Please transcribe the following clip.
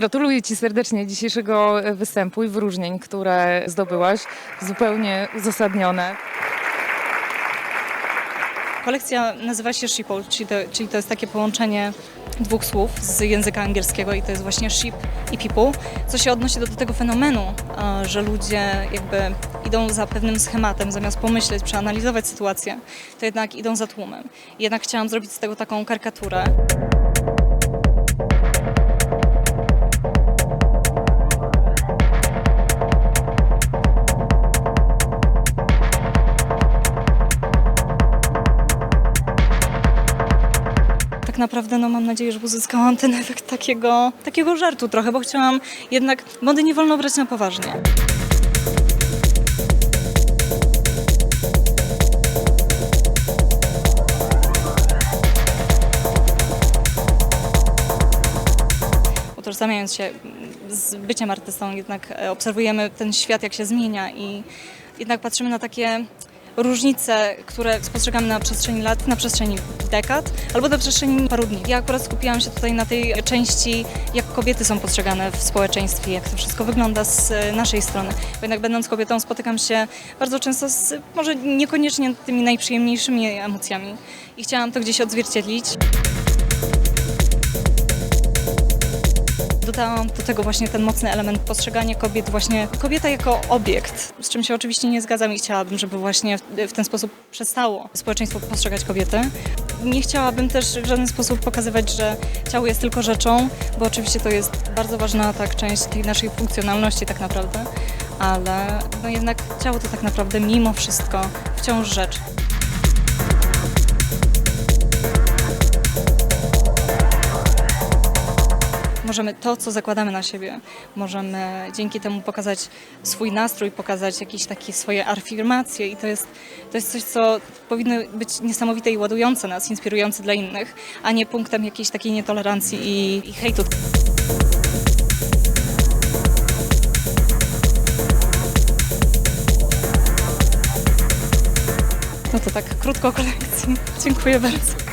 Gratuluję Ci serdecznie dzisiejszego występu i wyróżnień, które zdobyłaś. Zupełnie uzasadnione. Kolekcja nazywa się Sheeple, czyli to, czyli to jest takie połączenie dwóch słów z języka angielskiego i to jest właśnie sheep i people, co się odnosi do, do tego fenomenu, e, że ludzie jakby idą za pewnym schematem, zamiast pomyśleć, przeanalizować sytuację, to jednak idą za tłumem. Jednak chciałam zrobić z tego taką karykaturę. Naprawdę no, mam nadzieję, że uzyskałam ten efekt takiego, takiego żartu trochę, bo chciałam jednak, mody nie wolno brać na poważnie. Utożsamiając się z byciem artystą, jednak e, obserwujemy ten świat, jak się zmienia i jednak patrzymy na takie różnice, które spostrzegamy na przestrzeni lat, na przestrzeni dekad albo na przestrzeni paru dni. Ja akurat skupiłam się tutaj na tej części, jak kobiety są postrzegane w społeczeństwie, jak to wszystko wygląda z e, naszej strony. Bo jednak będąc kobietą spotykam się bardzo często z może niekoniecznie tymi najprzyjemniejszymi emocjami i chciałam to gdzieś odzwierciedlić. Dodałam do tego właśnie ten mocny element postrzegania kobiet, właśnie kobieta jako obiekt, z czym się oczywiście nie zgadzam i chciałabym, żeby właśnie w, ten sposób przestało społeczeństwo postrzegać kobiety. Nie chciałabym też w żaden sposób pokazywać, że ciało jest tylko rzeczą, bo oczywiście to jest bardzo ważna tak część tej naszej funkcjonalności tak naprawdę, ale no jednak ciało to tak naprawdę mimo wszystko wciąż rzecz. Możemy to, co zakładamy na siebie, możemy dzięki temu pokazać swój nastrój, pokazać jakieś takie swoje afirmacje i to jest, to jest coś, co powinno być niesamowite i ładujące nas, inspirujące dla innych, a nie punktem jakiejś takiej nietolerancji i, i hejtu. No to tak krótko o kolekcji. Dziękuję bardzo.